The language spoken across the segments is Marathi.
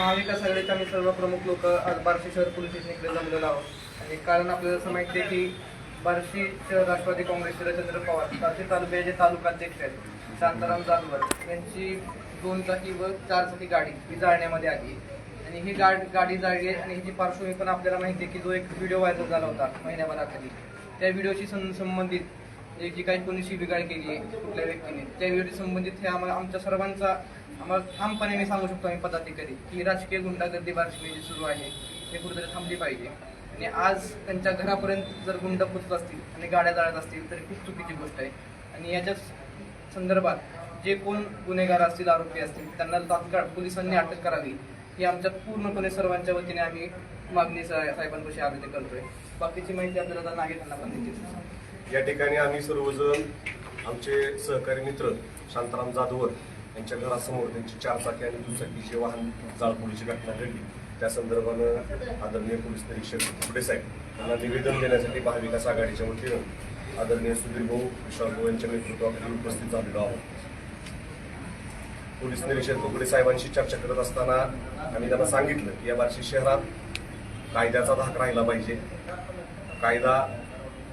महाविकास आघाडीचे आम्ही सर्व प्रमुख लोक आज बार्शी शहर पोलीस स्टेशन इकडे जमलेलो आहोत. आणि कारण आपल्याला असं माहिती आहे की बार्शी शहर राष्ट्रवादी काँग्रेसचे रचंद्र पवार बार्शी तालुक्याचे तालुकाध्यक्ष आहेत शांताराम जाधवर यांची दोन चाकी व चार चाकी गाडी ही जाळण्यामध्ये आली आणि ही गाड गाडी जाळली आहे आणि हिची पार्श्वभूमी पण आपल्याला माहिती आहे की जो एक व्हिडिओ व्हायरल झाला होता महिन्याभराखाली त्या व्हिडिओशी सं- संबंधित जी काही कोणी शिबिगाळ केली आहे कुठल्या व्यक्तीने त्यावेळी संबंधित हे आम्हाला आमच्या सर्वांचा आम्हाला ठामपणे मी सांगू शकतो आम्ही पदाधिकारी की राजकीय गुंडागर्दी बारशी जी सुरू आहे. हे कुठेतरी थांबली पाहिजे. आणि आज त्यांच्या घरापर्यंत जर गुंड पोचत असतील आणि गाड्या जाळत असतील तर खूप चुकीची गोष्ट आहे. आणि याच्या संदर्भात जे कोण गुन्हेगार असतील आरोपी असतील त्यांना तात्काळ पोलिसांनी अटक करावी. ही आमच्या पूर्णपणे सर्वांच्या वतीने आम्ही मागणी साहेबांपाशी आग्रह करतोय. बाकीची माहिती आपल्याला नाही नागरिकांना पण द्यायची या ठिकाणी आम्ही सर्वजण आमचे सहकारी मित्र शांताराम जाधवर यांच्या घरासमोर त्यांची चारचाकी आणि दुचाकीचे वाहन जाळपोळीची घटना घडली त्या संदर्भानं आदरणीय पोलीस निरीक्षक कुकडे साहेब यांना निवेदन देण्यासाठी महाविकास आघाडीच्या वतीनं आदरणीय सुधीर भाऊ विशाल भाऊ यांच्या नेतृत्वाखाली उपस्थित झालेलो आहोत. पोलीस निरीक्षक कुकडे साहेबांशी चर्चा करत असताना आम्ही त्यांना सांगितलं की या बार्शी शहरात कायद्याचा धाक राहिला पाहिजे. कायदा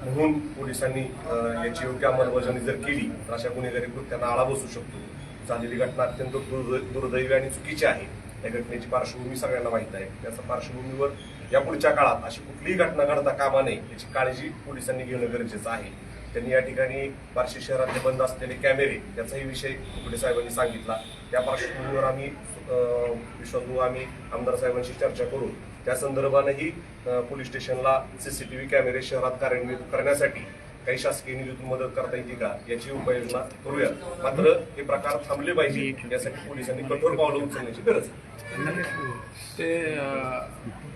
म्हणून पोलिसांनी याची योग्य अंमलबजावणी जर केली तर अशा गुन्हेगारी कृत्यांना आळा बसू शकतो. झालेली घटना अत्यंत दुर्दै- दुर्दैवी आणि चुकीची आहे. या घटनेची पार्श्वभूमी सगळ्यांना माहीत आहे. त्याच्या पार्श्वभूमीवर या पुढच्या काळात अशी कुठलीही घटना घडता कामा नये याची काळजी पोलिसांनी घेणं गरजेचं आहे. त्यांनी या ठिकाणी बार्शी शहरातले बंद असलेले कॅमेरे याचाही विषय कुकडे साहेबांनी सांगितला. त्या पार्श्वभूमीवर आम्ही अं, विश्वासभाऊ आम्ही आमदार साहेबांशी चर्चा करून त्या संदर्भानंही पोलीस स्टेशनला सीसीटीव्ही कॅमेरे शहरात कार्यान्वित करण्यासाठी काही शासकीय निधीतून मदत करता येते का याची उपाययोजना करूया. मात्र हे प्रकार थांबले पाहिजे यासाठी पोलिसांनी कठोर पावलं उचलण्याची गरज आहे. ते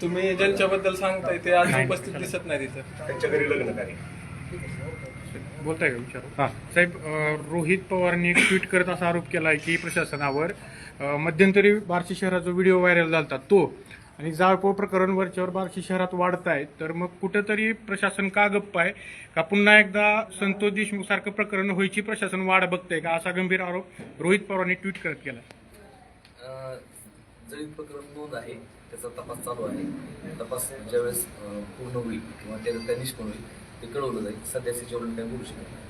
तुम्ही ज्यांच्याबद्दल सांगताय ते आज उपस्थित दिसत नाही तिथं त्यांच्या घरी लग्न कार्य. बोलताय का विचार? हा. साहेब रोहित पवारने ट्विट करत असा आरोप केला आहे की प्रशासनावर मध्यंतरी बार्शी शहराचा व्हिडिओ व्हायरल झाला तो आणि जाळपोळ प्रकरण वरच्यावर बार्शी शहरात वाढत आहे तर मग कुठेतरी प्रशासन का गप्प आहे? का पुन्हा एकदा संतोष देशमुख सारखं प्रकरण व्हायची प्रशासन वाढ बघतंय का? असा गंभीर आरोप रोहित पवारांनी ट्विट करत केला जळीत प्रकरण नोंद आहे त्याचा तपास चालू आहे. तपास ज्यावेळेस पूर्ण होईल किंवा त्याचं त्या निष्पन्न होईल ते कळवलं जाईल सध्या त्याच्यावरून काही बोलू शकत नाही